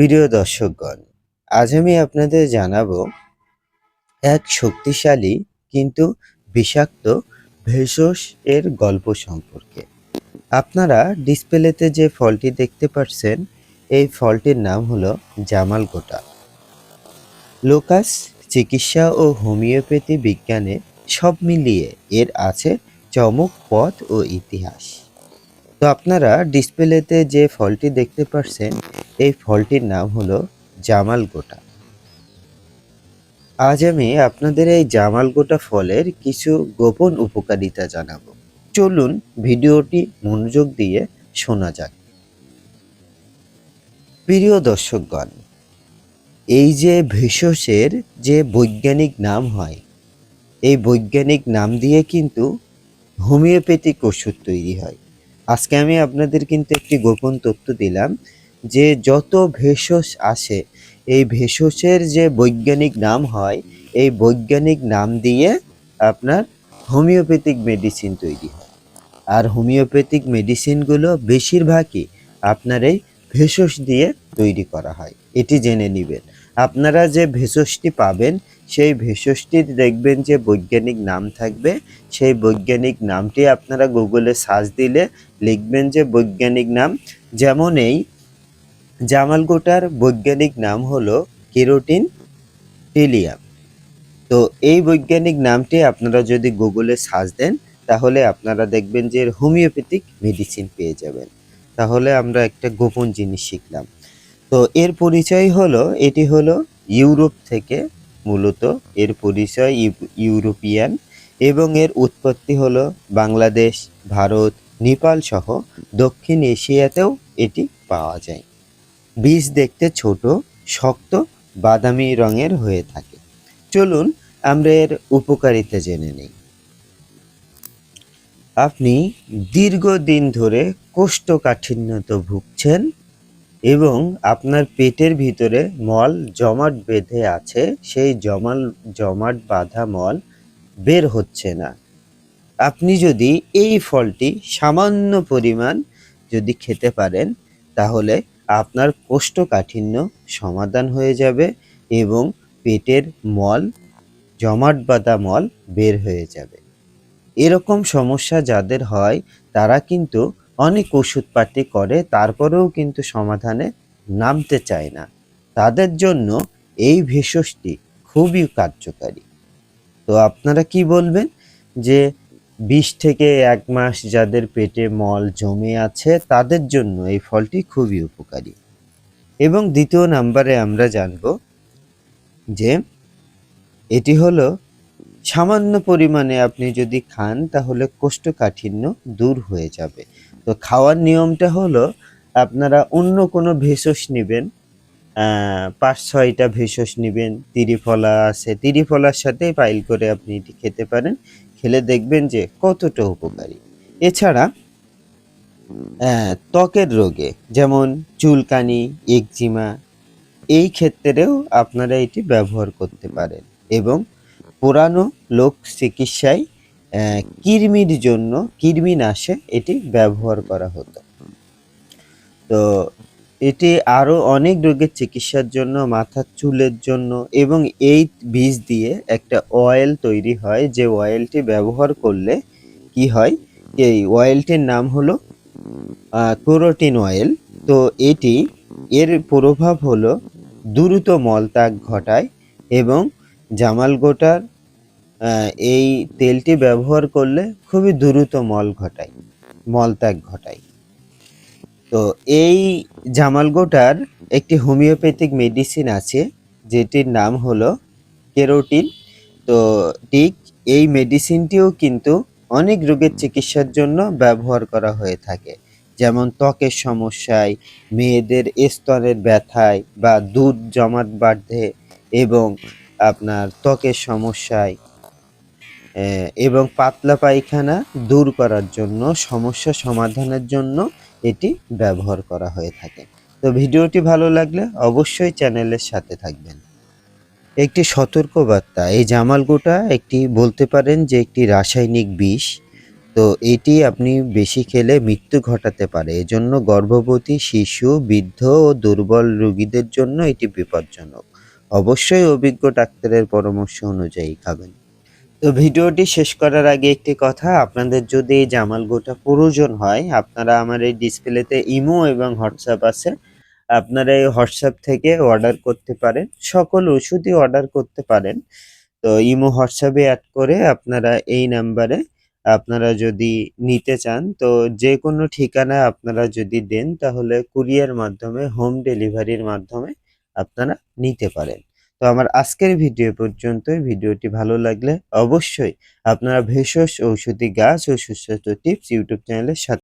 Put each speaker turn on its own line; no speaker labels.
প্রিয় দর্শকগণ, আজ আমি আপনাদের জানাব এক শক্তিশালী কিন্তু বিষাক্ত ভেষজ এর গল্প সম্পর্কে। আপনারা ডিসপ্লেতে যে ফলটি দেখতে পাচ্ছেন এই ফলটির নাম হলো জামাল গোটা। লোকাস চিকিৎসা ও হোমিওপ্যাথি বিজ্ঞানে সব মিলিয়ে এর আছে চমক, পথ ও ইতিহাস। তো আপনারা ডিসপ্লেতে যে ফলটি দেখতে পাচ্ছেন এই ফলটির নাম হলো জামাল গোটা। আজ আমি আপনাদের এই জামাল গোটা ফলের কিছু গোপন উপকারিতা জানাব। চলুন ভিডিওটি মনোযোগ দিয়ে শোনা যাক। প্রিয় দর্শকগণ, এই যে ভেষজের যে বৈজ্ঞানিক নাম হয়, এই বৈজ্ঞানিক নাম দিয়ে কিন্তু হোমিওপ্যাথিক ওষুধ তৈরি হয়। আজকে আমি আপনাদের কিন্তু একটি গোপন তথ্য দিলাম যে যত ভেষজ আসে, এই ভেষজের যে বৈজ্ঞানিক নাম হয়, এই বৈজ্ঞানিক নাম দিয়ে আপনার হোমিওপ্যাথিক মেডিসিন তৈরি হয়। আর হোমিওপ্যাথিক মেডিসিনগুলো বেশিরভাগই আপনার এই ভেষজ দিয়ে তৈরি করা হয়। এটি জেনে নেবেন। আপনারা যে ভেষজটি পাবেন, সেই ভেষজটির দেখবেন যে বৈজ্ঞানিক নাম থাকবে। সেই বৈজ্ঞানিক নামটি আপনারা গুগলে সার্চ দিলে লিখবেন যে বৈজ্ঞানিক নাম। যেমন এই জামালগোটার বৈজ্ঞানিক নাম হলো কেরোটিন টেলিয়াম তো এই বৈজ্ঞানিক নামটি আপনারা যদি গুগলে সার্চ দেন, তাহলে আপনারা দেখবেন যে এর হোমিওপ্যাথিক মেডিসিন পেয়ে যাবেন। তাহলে আমরা একটা গোপন জিনিস শিখলাম। তো এর পরিচয় হলো, এটি হলো ইউরোপ থেকে মূলত এর পরিচয় ইউ- ইউরোপিয়ান এবং এর উৎপত্তি হলো বাংলাদেশ, ভারত, নেপাল সহ দক্ষিণ এশিয়াতেও এটি পাওয়া যায়। বীজ দেখতে ছোট, শক্ত, বাদামি রঙের হয়ে থাকে। চলুন আমরা এর উপকারিতা জেনে নেই। আপনি দীর্ঘদিন ধরে কোষ্ঠকাঠিন্যতে ভুগছেন এবং আপনার পেটের ভিতরে মল জমাট বেঁধে আছে, সেই জমাল, জমাট বাঁধা মল বের হচ্ছে না। আপনি যদি এই ফলটি সামান্য পরিমাণ যদি খেতে পারেন, তাহলে আপনার কোষ্ঠকাঠিন্য সমাধান হয়ে যাবে এবং পেটের মল জমাট বাঁধা মল বের হয়ে যাবে। এরকম সমস্যা যাদের হয়, তারা কিন্তু অনেক ওষুধপাতি করে, তারপরেও কিন্তু সমাধানে নামতে চায় না। তাদের জন্য এই ভেষজটি খুবই কার্যকারী। তো আপনারা কি বলবেন যে বিশ থেকে এক মাস যাদের পেটে মল জমে আছে, তাদের জন্য এই ফলটি খুবই উপকারী। এবং দ্বিতীয় নাম্বারে আমরা জানব যে এটি হলো সামান্য পরিমাণে আপনি যদি খান, তাহলে কোষ্ঠকাঠিন্য দূর হয়ে যাবে। তো খাওয়ার নিয়মটা হলো আপনারা অন্য কোনো ভেষজ নেবেন পাঁচ ছয়টা ভেষজ নেবেন, তিরিফলা আছে। তিরিফলার সাথে পাইল করে আপনি এটি খেতে পারেন। খেলে দেখবেন যে কতটা উপকারী। এছাড়া ত্বকের রোগে, যেমন চুলকানি, একজিমা, এই ক্ষেত্রেও আপনারা এটি ব্যবহার করতে পারেন এবং পুরানো লোক চিকিৎসায় কৃমির জন্য কৃমি নাশে এটি ব্যবহার করা হতো। তো এটি আরও অনেক রোগের চিকিৎসার জন্য, মাথার চুলের জন্য এবং এই বীজ দিয়ে একটা অয়েল তৈরি হয়। যে অয়েলটি ব্যবহার করলে কি হয়? এই অয়েলটির নাম হলো ক্লোরোটিন অয়েল তো এটি, এর প্রভাব হলো দ্রুত মলত্যাগ ঘটায় এবং জামাল গোটার এই তেলটি ব্যবহার করলে খুবই দ্রুত মল ঘটায়, মলত্যাগ ঘটায়। তো এই জামালগোটার একটি হোমিওপ্যাথিক মেডিসিন আছে, যেটির নাম হলো কেরোটিন। তো ঠিক এই মেডিসিনটিও কিন্তু অনেক রোগের চিকিৎসার জন্য ব্যবহার করা হয়ে থাকে। যেমন ত্বকের সমস্যায়, মেয়েদের স্তরের ব্যথায় বা দুধ জমাট বাঁধে এবং আপনার ত্বকের সমস্যায় এবং পাতলা পায়খানা দূর করার জন্য, সমস্যা সমাধানের জন্য এটি ব্যবহার করা হয়ে থাকে। তো ভিডিওটি ভালো লাগলে অবশ্যই চ্যানেলের সাথে থাকবেন। একটি সতর্কবার্তা, এই জামালগোটা একটি বলতে পারেন যে একটি রাসায়নিক বিষ। তো এটি আপনি বেশি খেলে মৃত্যু ঘটাতে পারে। এজন্য গর্ভবতী শিশু, বৃদ্ধ ও দুর্বল রোগীদের জন্য এটি বিপজ্জনক। অবশ্যই অভিজ্ঞ ডাক্তারের পরামর্শ অনুযায়ী খাবেন। তো ভিডিওটি শেষ করার আগে একটি কথা, আপনাদের যদি এই জামাল গোটা প্রয়োজন হয়, আপনারা আমার এই ডিসপ্লেতে ইমো এবং হোয়াটসঅ্যাপ আছে, আপনারা এই হোয়াটসঅ্যাপ থেকে অর্ডার করতে পারেন, সকল ওষুধই অর্ডার করতে পারেন। তো ইমো, হোয়াটসঅ্যাপে অ্যাড করে আপনারা এই নাম্বারে আপনারা যদি নিতে চান, তো যে কোনো ঠিকানায় আপনারা যদি দেন, তাহলে কুরিয়ার মাধ্যমে, হোম ডেলিভারির মাধ্যমে আপনারা নিতে পারেন। তো আমার আজকের ভিডিও পর্যন্ত ভিডিওটি ভালো লাগলে অবশ্যই আপনারা ভেষজ ঔষধি গাছ ও সুস্বাস্থ্য টিপস ইউটিউব চ্যানেলের সাথে